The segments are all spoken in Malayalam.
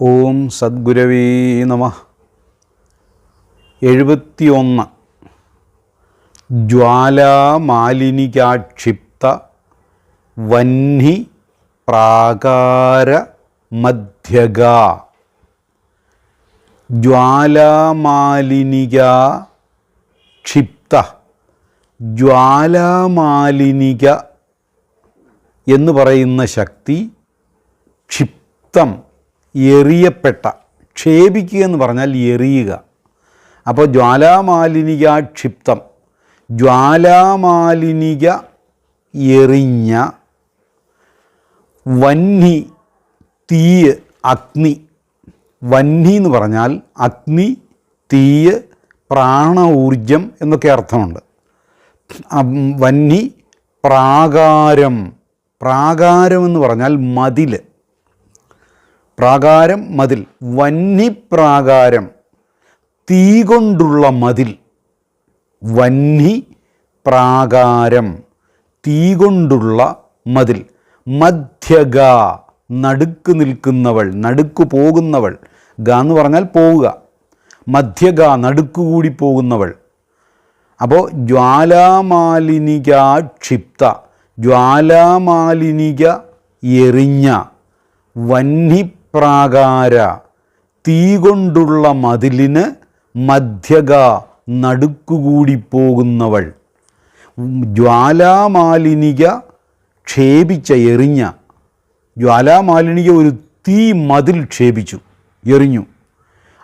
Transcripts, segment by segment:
ഓം സദ്ഗുരവീ നമ എഴുപത്തിയൊന്ന്. ജ്വാലാമാലിനികാക്ഷിപ്ത വന്നി പ്രാകാര മധ്യഗ ജ്വാലാമാലിനിക ജ്വാലാമാലിനിക എന്ന് പറയുന്ന ശക്തി ക്ഷിപ്തം എറിയപ്പെട്ട ക്ഷേപിക്കുക എന്ന് പറഞ്ഞാൽ എറിയുക. അപ്പോൾ ജ്വാലാമാലിനിക ക്ഷിപ്തം ജ്വാലാമാലിനിക എറിഞ്ഞ വന്നി തീയ് അഗ്നി. വന്നി എന്ന് പറഞ്ഞാൽ അഗ്നി തീയ് പ്രാണ ഊർജം എന്നൊക്കെ അർത്ഥമുണ്ട്. വന്നി പ്രാകാരം. പ്രാകാരം എന്ന് പറഞ്ഞാൽ മതിൽ. പ്രാകാരം മതിൽ. വന്നി പ്രാകാരം. തീ കൊണ്ടുള്ള മതിൽ. വന്നി പ്രാകാരം. തീ കൊണ്ടുള്ള മതിൽ. മധ്യഗ നടുക്ക് നിൽക്കുന്നവൾ നടുക്ക് പോകുന്നവൾ. ഗ എന്ന് പറഞ്ഞാൽ പോവുക. മധ്യഗ നടുക്കുകൂടി പോകുന്നവൾ. അപ്പോൾ ജ്വാലാമാലിനിക ക്ഷിപ്ത ജ്വാലാമാലിനിക എറിഞ്ഞ വന്യപ്രാകാര തീ കൊണ്ടുള്ള മതിലിന് മധ്യക നടുക്കുകൂടി പോകുന്നവൾ. ജ്വാലാമാലിനിക ക്ഷേപിച്ച എറിഞ്ഞ ജ്വാലാമാലിനിക ഒരു തീ മതിൽ ക്ഷേപിച്ചു എറിഞ്ഞു.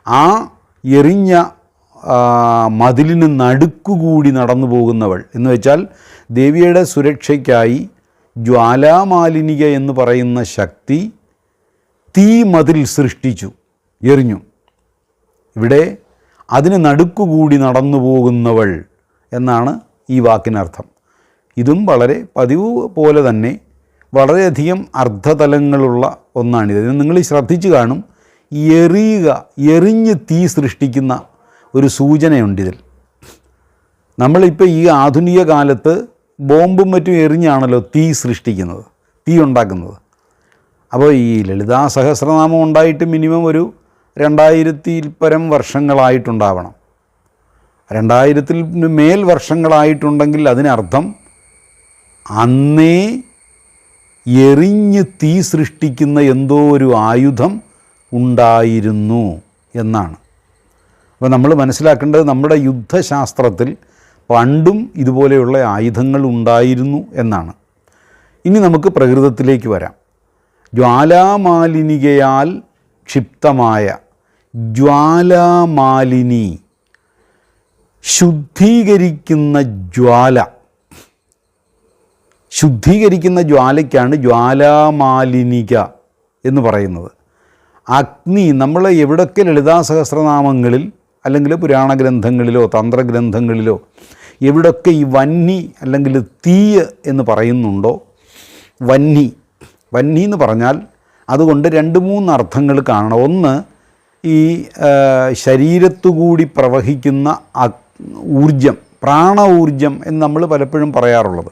ആ എറിഞ്ഞ മതിലിന് നടുക്കുകൂടി നടന്നു പോകുന്നവൾ. എന്ന് വെച്ചാൽ ദേവിയുടെ സുരക്ഷയ്ക്കായി ജ്വാലാമാലിനിക എന്ന് പറയുന്ന ശക്തി തീ മതിൽ സൃഷ്ടിച്ചു എറിഞ്ഞു. ഇവിടെ അതിന് നടുക്കുകൂടി നടന്നു പോകുന്നവൾ എന്നാണ് ഈ വാക്കിനർത്ഥം. ഇതും വളരെ പതിവ് പോലെ തന്നെ വളരെയധികം അർത്ഥതലങ്ങളുള്ള ഒന്നാണിത്. നിങ്ങൾ ശ്രദ്ധിച്ചു കാണും എറിയുക എറിഞ്ഞ് തീ സൃഷ്ടിക്കുന്ന ഒരു സൂചനയുണ്ടിതിൽ. നമ്മളിപ്പോൾ ഈ ആധുനിക കാലത്ത് ബോംബും മറ്റും എറിഞ്ഞാണല്ലോ തീ സൃഷ്ടിക്കുന്നത് തീ ഉണ്ടാക്കുന്നത്. അപ്പോൾ ഈ ലളിതാ സഹസ്രനാമം ഉണ്ടായിട്ട് മിനിമം ഒരു രണ്ടായിരത്തിൽ പരം വർഷങ്ങളായിട്ടുണ്ടാവണം. രണ്ടായിരത്തിൽ മേൽ വർഷങ്ങളായിട്ടുണ്ടെങ്കിൽ അതിനർത്ഥം അന്നേ എറിഞ്ഞ് തീ സൃഷ്ടിക്കുന്ന എന്തോ ഒരു ആയുധം ഉണ്ടായിരുന്നു എന്നാണ്. അപ്പോൾ നമ്മൾ മനസ്സിലാക്കേണ്ടത് നമ്മുടെ യുദ്ധശാസ്ത്രത്തിൽ പണ്ടും ഇതുപോലെയുള്ള ആയുധങ്ങൾ ഉണ്ടായിരുന്നു എന്നാണ്. ഇനി നമുക്ക് പ്രകൃതത്തിലേക്ക് വരാം. ജ്വാലാമാലിനികയാൽ ക്ഷിപ്തമായ ജ്വാലാമാലിനി ശുദ്ധീകരിക്കുന്ന ജ്വാല. ശുദ്ധീകരിക്കുന്ന ജ്വാലയ്ക്കാണ് ജ്വാലാമാലിനിക എന്ന് പറയുന്നത്. അഗ്നി നമ്മൾ എവിടൊക്കെ ലളിതാ സഹസ്രനാമങ്ങളിൽ അല്ലെങ്കിൽ പുരാണ ഗ്രന്ഥങ്ങളിലോ തന്ത്രഗ്രന്ഥങ്ങളിലോ എവിടൊക്കെ ഈ വന്നി അല്ലെങ്കിൽ തീയ് എന്ന് പറയുന്നുണ്ടോ? വന്നി വന്നി എന്ന് പറഞ്ഞാൽ അതുകൊണ്ട് രണ്ട് മൂന്ന് അർത്ഥങ്ങൾ കാണണം. ഒന്ന് ഈ ശരീരത്തുകൂടി പ്രവഹിക്കുന്ന ഊർജം പ്രാണ ഊർജം എന്ന് നമ്മൾ പലപ്പോഴും പറയാറുള്ളത്.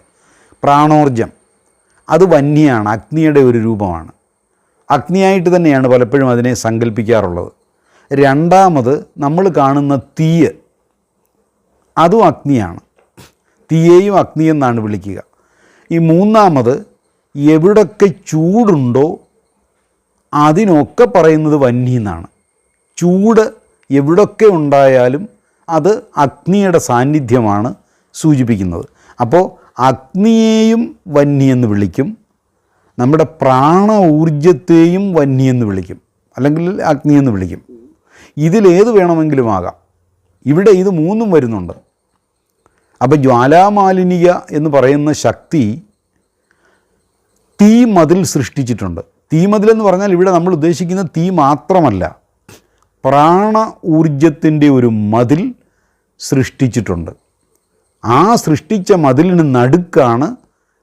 പ്രാണോർജം അത് വന്യാണ് അഗ്നിയുടെ ഒരു രൂപമാണ്. അഗ്നിയായിട്ട് തന്നെയാണ് പലപ്പോഴും അതിനെ സങ്കല്പിക്കാറുള്ളത്. രണ്ടാമത് നമ്മൾ കാണുന്ന തീയ് അതും അഗ്നിയാണ്. തീയെയും അഗ്നി എന്നാണ് വിളിക്കുക. ഈ മൂന്നാമത് എവിടൊക്കെ ചൂടുണ്ടോ അതിനൊക്കെ പറയുന്നത് വന്നി എന്നാണ്. ചൂട് എവിടൊക്കെ ഉണ്ടായാലും അത് അഗ്നിയുടെ സാന്നിധ്യമാണ് സൂചിപ്പിക്കുന്നത്. അപ്പോൾ അഗ്നിയേയും വന്നി എന്ന് വിളിക്കും. നമ്മുടെ പ്രാണ ഊർജത്തെയും വന്നി എന്ന് വിളിക്കും. അല്ലെങ്കിൽ അഗ്നി എന്ന് വിളിക്കും. ഇതിലേത് വേണമെങ്കിലും ആകാം. ഇവിടെ ഇത് മൂന്നും വരുന്നുണ്ട്. അപ്പോൾ ജ്വാലാമാലിനിക എന്ന് പറയുന്ന ശക്തി തീ മതിൽ സൃഷ്ടിച്ചിട്ടുണ്ട്. തീ എന്ന് പറഞ്ഞാൽ ഇവിടെ നമ്മൾ ഉദ്ദേശിക്കുന്ന തീ മാത്രമല്ല പ്രാണ ഊർജത്തിന്റെ ഒരു മതിൽ സൃഷ്ടിച്ചിട്ടുണ്ട്. ആ സൃഷ്ടിച്ച മതിലിന് നടുക്കാണ്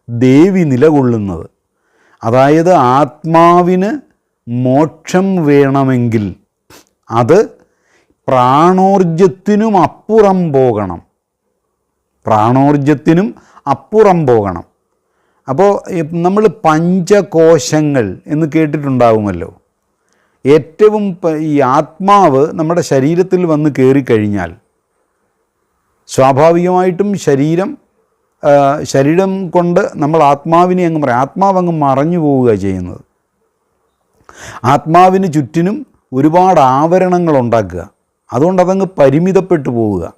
ദേവി നിലകൊള്ളുന്നത്. അതായത് ആത്മാവിന് മോക്ഷം വേണമെങ്കിൽ അത് പ്രാണോർജത്തിനും അപ്പുറം പോകണം. പ്രാണോർജത്തിനും അപ്പുറം പോകണം. അപ്പോൾ നമ്മൾ പഞ്ചകോശങ്ങൾ എന്ന് കേട്ടിട്ടുണ്ടാവുമല്ലോ. ഏറ്റവും ഈ ആത്മാവ് നമ്മുടെ ശരീരത്തിൽ വന്ന് കയറിക്കഴിഞ്ഞാൽ സ്വാഭാവികമായിട്ടും ശരീരം ശരീരം കൊണ്ട് നമ്മൾ ആത്മാവിനെ അങ്ങ് പറയാം ആത്മാവ് അങ്ങ് മറഞ്ഞു പോവുക ചെയ്യുന്നത്. ആത്മാവിന് ചുറ്റിനും ഒരുപാട് ആവരണങ്ങൾ ഉണ്ടാക്കുക. അതുകൊണ്ട് അതങ്ങ് പരിമിതപ്പെട്ടു പോവുക.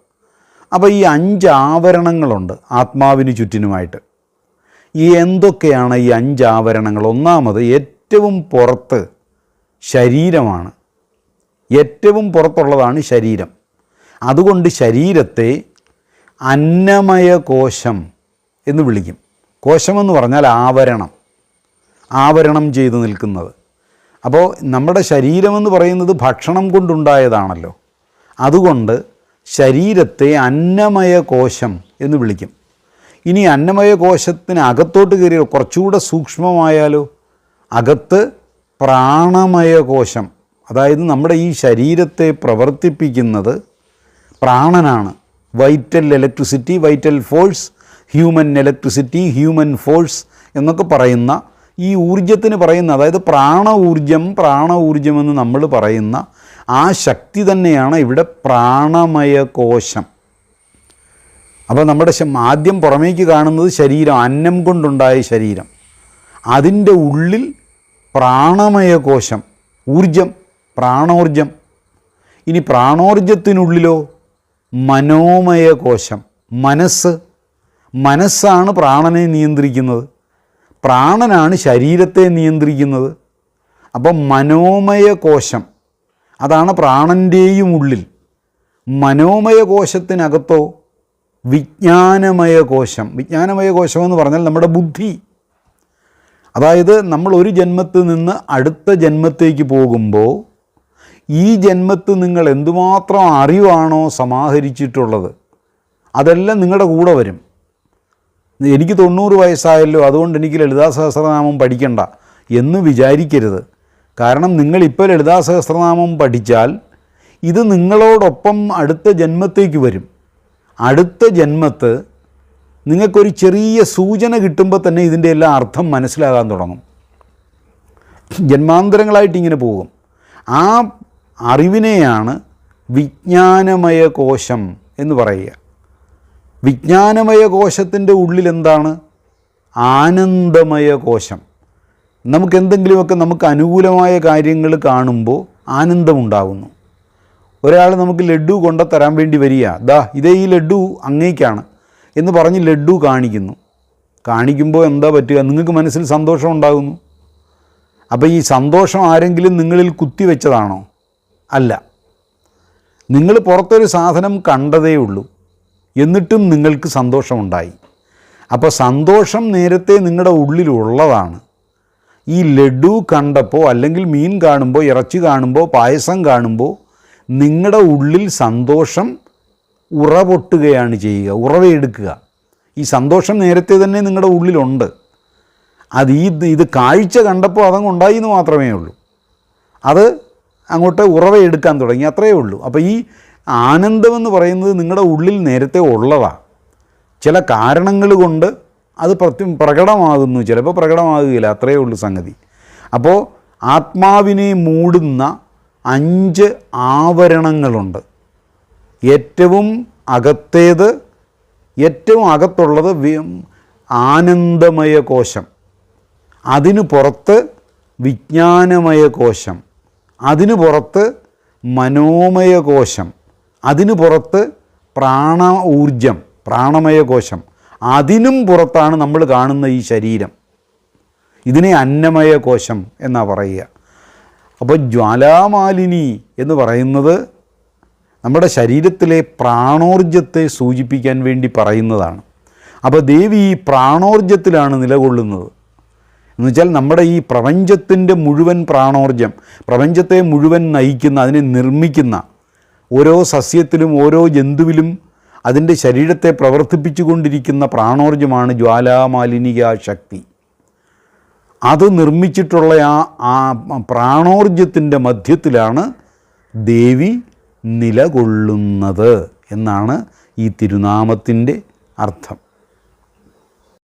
അപ്പോൾ ഈ അഞ്ച് ആവരണങ്ങളുണ്ട് ആത്മാവിന് ചുറ്റിനുമായിട്ട്. ഈ എന്തൊക്കെയാണ് ഈ അഞ്ച് ആവരണങ്ങൾ? ഒന്നാമത് ഏറ്റവും പുറത്ത് ശരീരമാണ്. ഏറ്റവും പുറത്തുള്ളതാണ് ശരീരം. അതുകൊണ്ട് ശരീരത്തെ അന്നമയ കോശം എന്ന് വിളിക്കും. കോശമെന്ന് പറഞ്ഞാൽ ആവരണം. ആവരണം ചെയ്തു നിൽക്കുന്നത്. അപ്പോൾ നമ്മുടെ ശരീരമെന്ന് പറയുന്നത് ഭക്ഷണം കൊണ്ടുണ്ടായതാണല്ലോ. അതുകൊണ്ട് ശരീരത്തെ അന്നമയ കോശം എന്ന് വിളിക്കും. ഇനി അന്നമയ കോശത്തിന് അകത്തോട്ട് കയറി കുറച്ചുകൂടെ സൂക്ഷ്മമായാലോ? അകത്ത് പ്രാണമയ കോശം അതായത് നമ്മുടെ ഈ ശരീരത്തെ പ്രവർത്തിപ്പിക്കുന്നത് പ്രാണനാണ്. Vital electricity vital force human electricity human force എന്നൊക്കെ പറയുന്ന ഈ ഊർജത്തിന് പറയുന്ന അതായത് പ്രാണ ഊർജം പ്രാണ ഊർജമെന്ന് നമ്മൾ പറയുന്ന ആ ശക്തി തന്നെയാണ് ഇവിടെ പ്രാണമയ കോശം. അപ്പോൾ നമ്മുടെ ആദ്യം പുറമേക്ക് കാണുന്നത് ശരീരം അന്നം കൊണ്ടുണ്ടായ ശരീരം. അതിന്റെ ഉള്ളിൽ പ്രാണമയ കോശം ഊർജം പ്രാണോർജം ഇനി പ്രാണോർജത്തിനുള്ളിലോ മനോമയ കോശം മനസ്സ്. മനസ്സാണ് പ്രാണനെ നിയന്ത്രിക്കുന്നത്. പ്രാണനാണ് ശരീരത്തെ നിയന്ത്രിക്കുന്നത്. അപ്പം മനോമയ കോശം അതാണ് പ്രാണന്റെയും ഉള്ളിൽ. മനോമയ കോശത്തിനകത്തോ വിജ്ഞാനമയ കോശം വിജ്ഞാനമയ കോശം എന്ന് പറഞ്ഞാൽ നമ്മുടെ ബുദ്ധി. അതായത് നമ്മൾ ഒരു ജന്മത്തിൽ നിന്ന് അടുത്ത ജന്മത്തേക്ക് പോകുമ്പോൾ ഈ ജന്മത്ത് നിങ്ങൾ എന്തുമാത്രം അറിവാണോ സമാഹരിച്ചിട്ടുള്ളത് അതെല്ലാം നിങ്ങളുടെ കൂടെ വരും. എനിക്ക് തൊണ്ണൂറ് വയസ്സായല്ലോ അതുകൊണ്ട് എനിക്ക് ലളിതാ സഹസ്രനാമം പഠിക്കണ്ട എന്ന് വിചാരിക്കരുത്. കാരണം നിങ്ങളിപ്പോൾ ലളിതാ സഹസ്രനാമം പഠിച്ചാൽ ഇത് നിങ്ങളോടൊപ്പം അടുത്ത ജന്മത്തേക്ക് വരും. അടുത്ത ജന്മത്ത് നിങ്ങൾക്കൊരു ചെറിയ സൂചന കിട്ടുമ്പോൾ തന്നെ ഇതിന്റെ എല്ലാം അർത്ഥം മനസ്സിലാകാൻ തുടങ്ങും. ജന്മാന്തരങ്ങളായിട്ട് ഇങ്ങനെ പോകും. ആ അറിവിനെയാണ് വിജ്ഞാനമയ കോശം എന്ന് പറയുക. വിജ്ഞാനമയ കോശത്തിന്റെ ഉള്ളിലെന്താണ് ആനന്ദമയ കോശം. നമുക്ക് എന്തെങ്കിലുമൊക്കെ നമുക്ക് അനുകൂലമായ കാര്യങ്ങൾ കാണുമ്പോൾ ആനന്ദമുണ്ടാകുന്നു. ഒരാൾ നമുക്ക് ലഡു കൊണ്ട തരാൻ വേണ്ടി വരിക. ദാ ഇതേ ഈ ലഡു അങ്ങേക്കാണ് എന്ന് പറഞ്ഞ് ലഡു കാണിക്കുന്നു. കാണിക്കുമ്പോൾ എന്താ പറ്റുക? നിങ്ങൾക്ക് മനസ്സിൽ സന്തോഷം ഉണ്ടാകുന്നു അപ്പോൾ ഈ സന്തോഷം ആരെങ്കിലും നിങ്ങളിൽ കുത്തിവെച്ചതാണോ? അല്ല. നിങ്ങൾ പുറത്തൊരു സാധനം കണ്ടതേ ഉള്ളൂ. എന്നിട്ടും നിങ്ങൾക്ക് സന്തോഷമുണ്ടായി. അപ്പോൾ സന്തോഷം നേരത്തെ നിങ്ങളുടെ ഉള്ളിലുള്ളതാണ് ഈ ലഡു കണ്ടപ്പോൾ അല്ലെങ്കിൽ മീൻ കാണുമ്പോൾ ഇറച്ചി കാണുമ്പോൾ പായസം കാണുമ്പോൾ നിങ്ങളുടെ ഉള്ളിൽ സന്തോഷം ഉറപൊട്ടുകയാണ് ചെയ്യുക ഉറവയെടുക്കുക. ഈ സന്തോഷം നേരത്തെ തന്നെ നിങ്ങളുടെ ഉള്ളിലുണ്ട്. അത് ഈ ഇത് കാഴ്ച കണ്ടപ്പോൾ അതങ്ങ് ഉണ്ടായി എന്ന് മാത്രമേ ഉള്ളൂ. അത് അങ്ങോട്ട് ഉറവയെടുക്കാൻ തുടങ്ങി അത്രയേ ഉള്ളൂ. അപ്പോൾ ഈ ആനന്ദമെന്ന് പറയുന്നത് നിങ്ങളുടെ ഉള്ളിൽ നേരത്തെ ഉള്ളതാണ് ചില കാരണങ്ങൾ കൊണ്ട് അത് പ്രകടമാകുന്നു ചിലപ്പോൾ പ്രകടമാകുകയില്ല അത്രയേ ഉള്ളൂ സംഗതി. അപ്പോൾ ആത്മാവിനെ മൂടുന്ന അഞ്ച് ആവരണങ്ങളുണ്ട്. ഏറ്റവും അകത്തേത് ഏറ്റവും അകത്തുള്ളത് ആനന്ദമയ കോശം. അതിനു പുറത്ത് വിജ്ഞാനമയ കോശം. അതിനു പുറത്ത് മനോമയ കോശം അതിനു പുറത്ത് പ്രാണ ഊർജം പ്രാണമയ കോശം അതിനും പുറത്താണ് നമ്മൾ കാണുന്ന ഈ ശരീരം. ഇതിനെ അന്നമയ കോശം എന്നാ പറയുക. അപ്പോൾ ജ്വാലാമാലിനി എന്ന് പറയുന്നത് നമ്മുടെ ശരീരത്തിലെ പ്രാണോർജത്തെ സൂചിപ്പിക്കാൻ വേണ്ടി പറയുന്നതാണ്. അപ്പോൾ ദേവി ഈ പ്രാണോർജത്തിലാണ് നിലകൊള്ളുന്നത്. എന്നുവെച്ചാൽ നമ്മുടെ ഈ പ്രപഞ്ചത്തിന്റെ മുഴുവൻ പ്രാണോർജം പ്രപഞ്ചത്തെ മുഴുവൻ നയിക്കുന്ന അതിനെ നിർമ്മിക്കുന്ന ഓരോ സസ്യത്തിലും ഓരോ ജന്തുവിലും അതിന്റെ ശരീരത്തെ പ്രവർത്തിപ്പിച്ചു കൊണ്ടിരിക്കുന്ന പ്രാണോർജമാണ് ജ്വാലാമാലിനിക ശക്തി. അത് നിർമ്മിച്ചിട്ടുള്ള ആ ആ പ്രാണോർജത്തിന്റെ മധ്യത്തിലാണ് ദേവി നിലകൊള്ളുന്നത് എന്നാണ് ഈ തിരുനാമത്തിന്റെ അർത്ഥം.